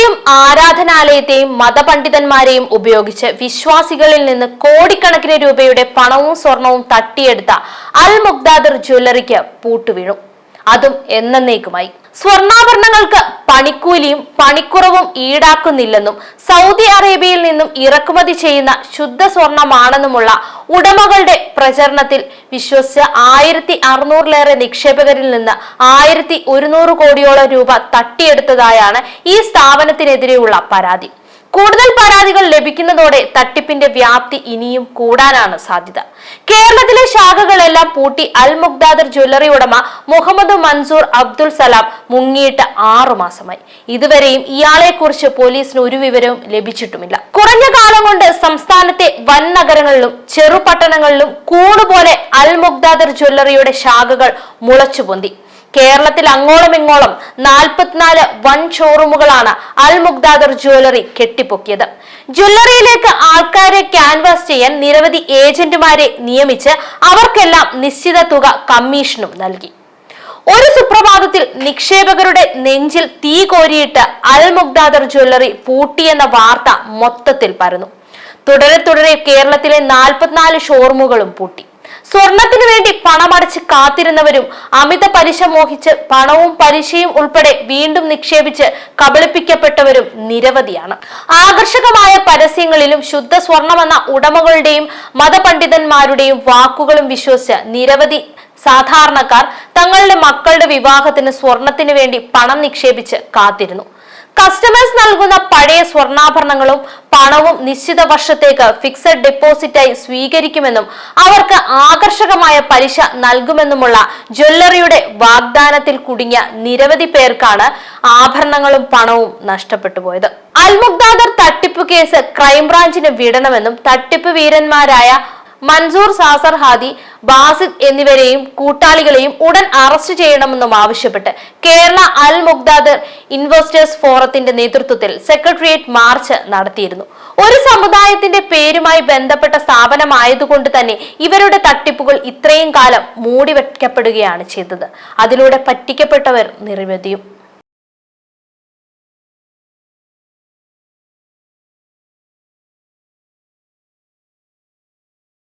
പള്ളിയെയും ആരാധനാലയത്തെയും മതപണ്ഡിതന്മാരെയും ഉപയോഗിച്ച് വിശ്വാസികളിൽ നിന്ന് കോടിക്കണക്കിന് രൂപയുടെ പണവും സ്വർണവും തട്ടിയെടുത്ത അൽ മുഗ്ദാദർ ജ്വല്ലറിക്ക് പൂട്ടുവീഴും. അതും എന്നേക്കുമായി സ്വർണാഭരണങ്ങൾക്ക് പണിക്കൂലിയും പണിക്കുറവും ഈടാക്കുന്നില്ലെന്നും സൗദി അറേബ്യയിൽ നിന്നും ഇറക്കുമതി ചെയ്യുന്ന ശുദ്ധ സ്വർണമാണെന്നുമുള്ള ഉടമകളുടെ പ്രചരണത്തിൽ വിശ്വസിച്ച് ആയിരത്തി അറുന്നൂറിലേറെ നിക്ഷേപകരിൽ നിന്ന് ആയിരത്തി ഒരുന്നൂറ് കോടിയോളം രൂപ തട്ടിയെടുത്തതായാണ് ഈ സ്ഥാപനത്തിനെതിരെയുള്ള പരാതി. കൂടുതൽ പരാതികൾ ലഭിക്കുന്നതോടെ തട്ടിപ്പിന്റെ വ്യാപ്തി ഇനിയും കൂടാനാണ് സാധ്യത. കേരളത്തിലെ ശാഖകളെല്ലാം പൂട്ടി അൽ മുഗ്ദാദർ ജ്വല്ലറി ഉടമ മുഹമ്മദ് മൻസൂർ അബ്ദുൾ സലാം മുങ്ങിയിട്ട് ആറു മാസമായി. ഇതുവരെയും ഇയാളെ കുറിച്ച് പോലീസിന് ഒരു വിവരവും ലഭിച്ചിട്ടുമില്ല. കുറഞ്ഞ കാലം കൊണ്ട് സംസ്ഥാനത്തെ വൻ നഗരങ്ങളിലും ചെറുപട്ടണങ്ങളിലും കൂടുപോലെ അൽ മുഗ്ദാദർ ജ്വല്ലറിയുടെ ശാഖകൾ മുളച്ചുപൊന്തി. കേരളത്തിൽ അങ്ങോളം ഇങ്ങോളം നാൽപ്പത്തിനാല് വൻ ഷോറൂമുകളാണ് അൽ മുഗ്ദാദർ ജ്വല്ലറി കെട്ടിപ്പൊക്കിയത്. ജ്വല്ലറിയിലേക്ക് ആൾക്കാരെ ക്യാൻവാസ് ചെയ്യാൻ നിരവധി ഏജന്റുമാരെ നിയമിച്ച് അവർക്കെല്ലാം നിശ്ചിത തുക കമ്മീഷനും നൽകി. ഒരു സുപ്രഭാതത്തിൽ നിക്ഷേപകരുടെ നെഞ്ചിൽ തീ കോരിയിട്ട് അൽ മുഗ്ദാദർ ജ്വല്ലറി പൂട്ടിയെന്ന വാർത്ത മൊത്തത്തിൽ പരന്നു. തുടരെ തുടരെ കേരളത്തിലെ നാൽപ്പത്തിനാല് ഷോറൂമുകളും പൂട്ടി. സ്വർണത്തിനു വേണ്ടി പണമടച്ച് കാത്തിരുന്നവരും അമിത പലിശ മോഹിച്ച് പണവും പലിശയും ഉൾപ്പെടെ വീണ്ടും നിക്ഷേപിച്ച് കബളിപ്പിക്കപ്പെട്ടവരും നിരവധിയാണ്. ആകർഷകമായ പരസ്യങ്ങളിലും ശുദ്ധ സ്വർണമെന്ന ഉടമകളുടെയും മതപണ്ഡിതന്മാരുടെയും വാക്കുകളും വിശ്വസിച്ച് നിരവധി സാധാരണക്കാർ തങ്ങളുടെ മക്കളുടെ വിവാഹത്തിന് സ്വർണത്തിന് വേണ്ടി പണം നിക്ഷേപിച്ച് കാത്തിരുന്നു. കസ്റ്റമേഴ്സ് നൽകുന്ന പഴയ സ്വർണാഭരണങ്ങളും പണവും നിശ്ചിത വർഷത്തേക്ക് ഫിക്സഡ് ഡെപ്പോസിറ്റായി സ്വീകരിക്കുമെന്നും അവർക്ക് ആകർഷകമായ പലിശ നൽകുമെന്നുമുള്ള ജ്വല്ലറിയുടെ വാഗ്ദാനത്തിൽ കുടുങ്ങിയ നിരവധി പേർക്കാണ് ആഭരണങ്ങളും പണവും നഷ്ടപ്പെട്ടു പോയത്. അൽമുഖ്ദാദർ തട്ടിപ്പ് കേസ് ക്രൈംബ്രാഞ്ചിന് വിടണമെന്നും തട്ടിപ്പ് വീരന്മാരായ മൻസൂർ സാസർ ഹാദി ബാസിദ് എന്നിവരെയും കൂട്ടാളികളെയും ഉടൻ അറസ്റ്റ് ചെയ്യണമെന്നും ആവശ്യപ്പെട്ട് കേരള അൽ മുഗ്ദാദർ ഇൻവെസ്റ്റേഴ്സ് ഫോറത്തിന്റെ നേതൃത്വത്തിൽ സെക്രട്ടേറിയറ്റ് മാർച്ച് നടത്തിയിരുന്നു. ഒരു സമുദായത്തിന്റെ പേരുമായി ബന്ധപ്പെട്ട സ്ഥാപനമായതുകൊണ്ട് തന്നെ ഇവരുടെ തട്ടിപ്പുകൾ ഇത്രയും കാലം മൂടിവെക്കപ്പെടുകയാണ് ചെയ്തത്. അതിലൂടെ പറ്റിക്കപ്പെട്ടവർ നിരവധിയും.